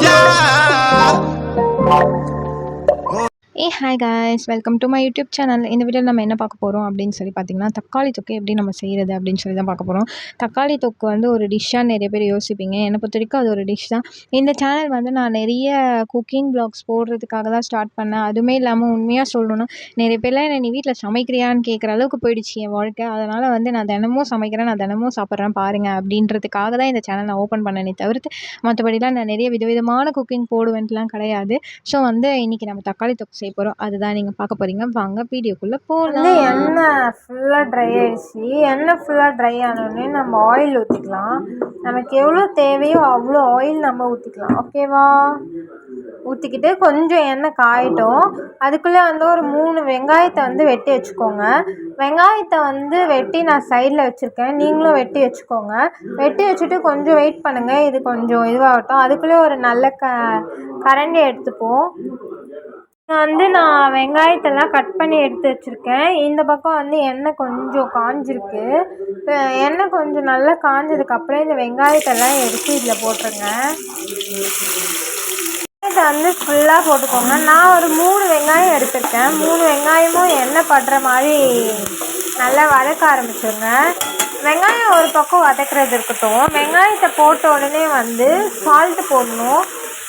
Yeah. Hey hi guys welcome to my YouTube channel இந்த வீடியோவில் நம்ம என்ன பார்க்க போகிறோம் அப்படின்னு சொல்லி பார்த்தீங்கன்னா தக்காளி தொக்கு எப்படி நம்ம செய்கிறது அப்படின்னு சொல்லி தான் பார்க்க போகிறோம் தக்காளி தொக்கு வந்து ஒரு டிஷ்ஷாக நிறைய பேர் யோசிப்பீங்க. என்னை பொறுத்த வரைக்கும் அது ஒரு டிஷ் தான். இந்த சேனல் வந்து நான் நிறைய குக்கிங் ப்ளாக்ஸ் போடுறதுக்காக தான் ஸ்டார்ட் பண்ணேன். அதுவுமே இல்லாமல் உண்மையாக சொல்லணும்னா நிறைய பேர்லாம் என்ன நீ வீட்டில் சமைக்கிறியான்னு கேட்குற அளவுக்கு போயிடுச்சு என் வாழ்க்கை. அதனால் வந்து நான் தினமும் சமைக்கிறேன் நான் தினமும் சாப்பிட்றேன் பாருங்கள் அப்படின்றதுக்காக தான் இந்த சேனல் நான் ஓப்பன் பண்ணனே தவிர்த்து மற்றபடிலாம் நான் நிறைய விதவிதமான குக்கிங் போடுவேன்ட்டுலாம் கிடையாது. ஸோ வந்து இன்றைக்கி நம்ம தக்காளி தொக்கு செய்ய போகிறோம் அதுதான் நீங்கள் பார்க்க போகிறீங்க வாங்க வீடியோக்குள்ளே போகலாம் எண்ணெய் ஃபுல்லாக ட்ரை ஆயிடுச்சு. எண்ணெய் ஃபுல்லாக ட்ரை ஆனோடனே நம்ம ஆயில் ஊற்றிக்கலாம் நமக்கு எவ்வளோ தேவையோ அவ்வளோ ஆயில் நம்ம ஊற்றிக்கலாம் ஓகேவா ஊற்றிக்கிட்டு கொஞ்சம் எண்ணெய் காயட்டும். அதுக்குள்ளே வந்து ஒரு மூணு வெங்காயத்தை வந்து வெட்டி வச்சுக்கோங்க. வெங்காயத்தை வந்து வெட்டி நான் சைடில் வச்சுருக்கேன். நீங்களும் வெட்டி வச்சுக்கோங்க. வெட்டி வச்சுட்டு கொஞ்சம் வெயிட் பண்ணுங்கள் இது கொஞ்சம் இதுவாகட்டும். அதுக்குள்ளே ஒரு நல்ல க கரண்டி எடுத்துப்போம். வந்து நான் வெங்காயத்தெல்லாம் கட் பண்ணி எடுத்து வச்சுருக்கேன். இந்த பக்கம் வந்து எண்ணெய் கொஞ்சம் காஞ்சிருக்கு. எண்ணெய் கொஞ்சம் நல்லா காஞ்சதுக்கப்புறம் இந்த வெங்காயத்தெல்லாம் எடுத்து இதில் போட்டுருங்க. வெங்காயத்தை வந்து ஃபுல்லாக போட்டுக்கோங்க. நான் ஒரு மூணு வெங்காயம் எடுத்திருக்கேன். மூணு வெங்காயமும் எண்ணெய் படுற மாதிரி நல்லா வதக்க ஆரம்பிச்சிருங்க. வெங்காயம் ஒரு பக்கம் வதக்கிறது இருக்கட்டும். வெங்காயத்தை போட்ட உடனே வந்து சால்ட்டு போடணும்.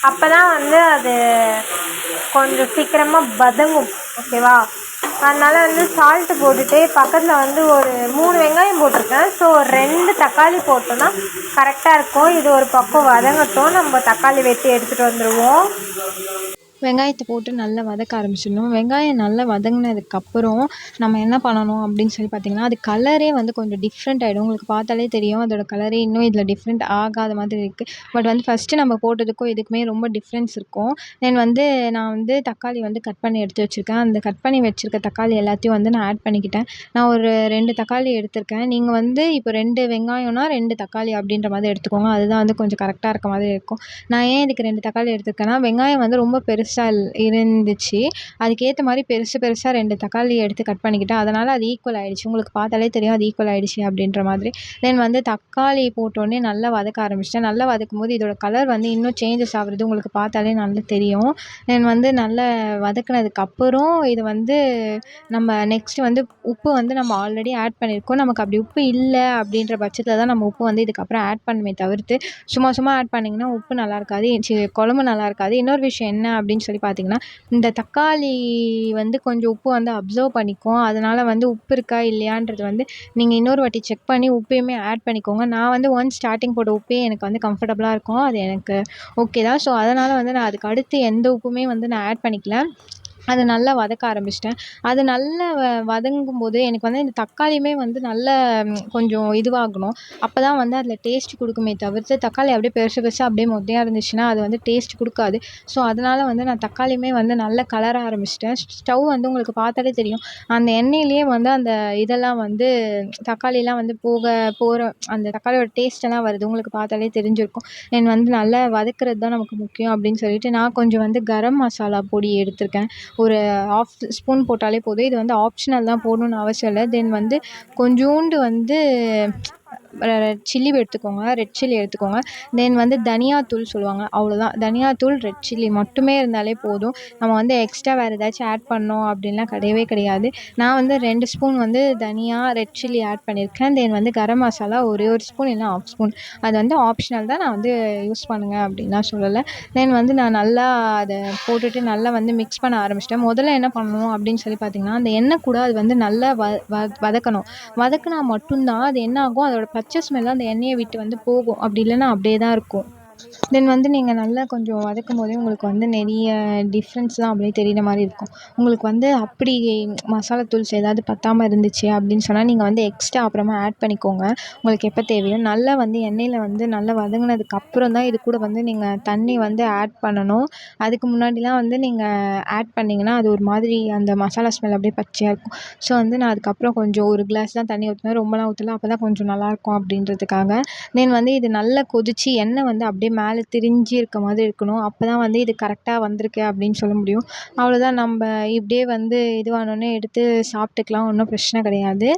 அப்போ தான் வந்து அது கொஞ்சம் சீக்கிரமாக வதங்கும் ஓகேவா அதனால் வந்து சால்ட்டு போட்டுட்டு பக்கத்தில் வந்து ஒரு மூணு வெங்காயம் போட்டிருக்கேன். ஸோ ரெண்டு தக்காளி போட்டோன்னா கரெக்டாக இருக்கும். இது ஒரு பக்கம் வதங்கட்டும். நம்ம தக்காளி வெட்டி எடுத்துகிட்டு வந்துடுவோம் வெங்காயத்தை போட்டு நல்லா வதக்க ஆரம்பிச்சிடணும். வெங்காயம் நல்லா வதங்கினதுக்கப்புறம் நம்ம என்ன பண்ணணும் அப்படின்னு சொல்லி பார்த்தீங்கன்னா அது கலரே வந்து கொஞ்சம் டிஃப்ரெண்ட் ஆகிடும் உங்களுக்கு பார்த்தாலே தெரியும் அதோட கலரே இன்னும் இதில் டிஃப்ரெண்ட் ஆகாத மாதிரி இருக்குது பட் வந்து ஃபஸ்ட்டு நம்ம போட்டதுக்கும் இதுக்குமே ரொம்ப டிஃப்ரென்ஸ் இருக்கும். தென் வந்து நான் வந்து தக்காளி வந்து கட் பண்ணி எடுத்து வச்சுருக்கேன். அந்த கட் பண்ணி வச்சுருக்க தக்காளி எல்லாத்தையும் வந்து நான் ஆட் பண்ணிக்கிட்டேன். நான் ஒரு ரெண்டு தக்காளி எடுத்திருக்கேன். நீங்கள் வந்து இப்போ ரெண்டு வெங்காயம்னா ரெண்டு தக்காளி அப்படின்ற மாதிரி எடுத்துக்கோங்க. அதுதான் வந்து கொஞ்சம் கரெக்டாக இருக்க மாதிரி இருக்கும். நான் ஏன் இதுக்கு ரெண்டு தக்காளி எடுத்திருக்கேன்னா வெங்காயம் வந்து ரொம்ப பெருசாக இருந்துச்சு. அதுக்கேற்ற மாதிரி பெருசு பெருசாக ரெண்டு தக்காளி எடுத்து கட் பண்ணிக்கிட்டேன். அதனால் அது ஈக்குவல் ஆகிடுச்சு உங்களுக்கு பார்த்தாலே தெரியும் அது ஈக்குவல் ஆகிடுச்சு அப்படின்ற மாதிரி. தென் வந்து தக்காளி போட்டோடனே நல்லா வதக்க ஆரம்பிச்சிட்டேன். நல்லா வதக்கும் போது இதோட கலர் வந்து இன்னும் சேஞ்சஸ் ஆகுறது உங்களுக்கு பார்த்தாலே நல்லா தெரியும். தென் வந்து நல்லா வதக்குனதுக்கப்புறம் இது வந்து நம்ம நெக்ஸ்ட் வந்து உப்பு வந்து நம்ம ஆல்ரெடி ஆட் பண்ணியிருக்கோம் நமக்கு அப்படி உப்பு இல்லை அப்படின்ற பட்சத்தில் தான் நம்ம உப்பு வந்து இதுக்கப்புறம் ஆட் பண்ணுமே தவிர்த்து சும்மா சும்மா ஆட் பண்ணிங்கன்னா உப்பு நல்லா இருக்காது. குழம்பு நல்லா இருக்காது. இன்னொரு விஷயம் என்ன அப்படின்னு சொல்லி பார்த்தீங்கன்னா இந்த தக்காளி வந்து கொஞ்சம் உப்பு வந்து அப்சர்வ் பண்ணிக்கும். அதனால் வந்து உப்பு இருக்கா இல்லையான்றது வந்து நீங்கள் இன்னொரு வாட்டி செக் பண்ணி உப்பையுமே ஆட் பண்ணிக்கோங்க. நான் வந்து ஒன் ஸ்டார்டிங் போட்ட உப்பே எனக்கு வந்து கம்ஃபர்டபுளாக இருக்கும். அது எனக்கு ஓகே தான். ஸோ அதனால் வந்து நான் அதுக்கு அடுத்து எந்த உப்புமே வந்து நான் ஆட் பண்ணிக்கல. அது நல்லா வதக்க ஆரம்பிச்சிட்டேன். அது நல்லா வ வதங்கும் போது எனக்கு வந்து இந்த தக்காளியுமே வந்து நல்ல கொஞ்சம் இதுவாகணும். அப்போ தான் வந்து அதில் டேஸ்ட் கொடுக்குமே தவிர்த்து தக்காளி அப்படியே பெருசு பெருசாக அப்படியே மொத்தையாக இருந்துச்சுன்னா அது வந்து டேஸ்ட் கொடுக்காது. ஸோ அதனால் வந்து நான் தக்காளியுமே வந்து நல்லா கலர ஆரம்பிச்சிட்டேன். ஸ்டவ் வந்து உங்களுக்கு பார்த்தாலே தெரியும். அந்த எண்ணெயிலேயே வந்து அந்த இதெல்லாம் வந்து தக்காளிலாம் வந்து போக போகிற அந்த தக்காளியோட டேஸ்ட்டெல்லாம் வருது. உங்களுக்கு பார்த்தாலே தெரிஞ்சிருக்கும். என் வந்து நல்லா வதக்குறது தான் நமக்கு முக்கியம் அப்படின்னு சொல்லிட்டு நான் கொஞ்சம் வந்து கரம் மசாலா பொடி எடுத்திருக்கேன். ஒரு ஆஃப் ஸ்பூன் போட்டாலே போதும். இது வந்து ஆப்ஷனல் தான் போடணுன்னு அவசியம் இல்லை. தென் வந்து கொஞ்சோண்டு வந்து சில்லி எடுத்துக்கோங்க ரெட் சில்லி எடுத்துக்கோங்க. தென் வந்து தனியாத்தூள் சொல்லுவாங்க அவ்வளோதான் தனியாத்தூள் ரெட் சில்லி மட்டுமே இருந்தாலே போதும். நம்ம வந்து எக்ஸ்ட்ரா வேறு ஏதாச்சும் ஆட் பண்ணோம் அப்படின்லாம் கிடையவே கிடையாது. நான் வந்து ரெண்டு ஸ்பூன் வந்து தனியா ரெட் சில்லி ஆட் பண்ணியிருக்கேன். தென் வந்து கரம் மசாலா ஒரே ஒரு ஸ்பூன் இல்லைனா ஆஃப் ஸ்பூன் அது வந்து ஆப்ஷனல் தான் நான் வந்து யூஸ் பண்ணுங்க அப்படின்லாம் சொல்லலை. தென் வந்து நான் நல்லா அதை போட்டுட்டு நல்லா வந்து மிக்ஸ் பண்ண ஆரம்பிச்சிட்டேன். முதல்ல என்ன பண்ணணும் அப்படின்னு சொல்லி பார்த்தீங்கன்னா அந்த எண்ணெய் கூட அது வந்து நல்லா வ வ வதக்கணும். வதக்குனா மட்டும்தான் அது என்ன ஆகும்? அதோட பச்சை ஸ்மெல் அந்த எண்ணெயை விட்டு வந்து போகும். அப்படி இல்லைன்னா அப்படியே தான் இருக்கும். தென் வந்து நீங்கள் நல்லா கொஞ்சம் வதக்கும் போதே உங்களுக்கு வந்து நிறைய டிஃப்ரென்ஸ்லாம் அப்படியே தெரிகிற மாதிரி இருக்கும். உங்களுக்கு வந்து அப்படி மசாலா தூள்ஸ் ஏதாவது பற்றாமல் இருந்துச்சு அப்படின்னு சொன்னால் நீங்கள் வந்து எக்ஸ்ட்ரா அப்புறமா ஆட் பண்ணிக்கோங்க. உங்களுக்கு எப்போ தேவையோ. நல்லா வந்து எண்ணெயில் வந்து நல்லா வதங்கினதுக்கு அப்புறம் தான் இது கூட வந்து நீங்கள் தண்ணி வந்து ஆட் பண்ணணும். அதுக்கு முன்னாடிலாம் வந்து நீங்கள் ஆட் பண்ணிங்கன்னா அது ஒரு மாதிரி அந்த மசாலா ஸ்மெல் அப்படியே பச்சையாக இருக்கும். ஸோ வந்து நான் அதுக்கப்புறம் கொஞ்சம் ஒரு கிளாஸ் தான் தண்ணி ஊற்றினேன் ரொம்பலாம் ஊற்றல அப்போ தான் கொஞ்சம் நல்லாயிருக்கும் அப்படின்றதுக்காக. தென் வந்து இது நல்லா கொதித்து எண்ணெய் வந்து அப்படியே அப்படியே மேலே திரிஞ்சு இருக்க மாதிரி இருக்கணும். அப்போ தான் வந்து இது கரெக்டாக வந்திருக்கு அப்படின்னு சொல்ல முடியும். அவ்வளோதான் நம்ம இப்படியே வந்து இதுவானோடனே எடுத்து சாப்பிட்டுக்கலாம். ஒன்றும் பிரச்சனை கிடையாது.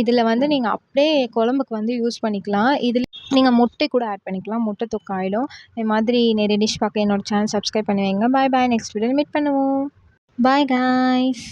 இதில் வந்து நீங்கள் அப்படியே குழம்புக்கு வந்து யூஸ் பண்ணிக்கலாம். இதில் நீங்கள் முட்டை கூட ஆட் பண்ணிக்கலாம். முட்டை தொக்கு ஆகிடும் இது மாதிரி நிறைய டிஷ் பார்க்க என்னோடய சேனல் சப்ஸ்கிரைப் பண்ணி வைங்க. Bye bye next video meet பண்ணுவோம். Bye guys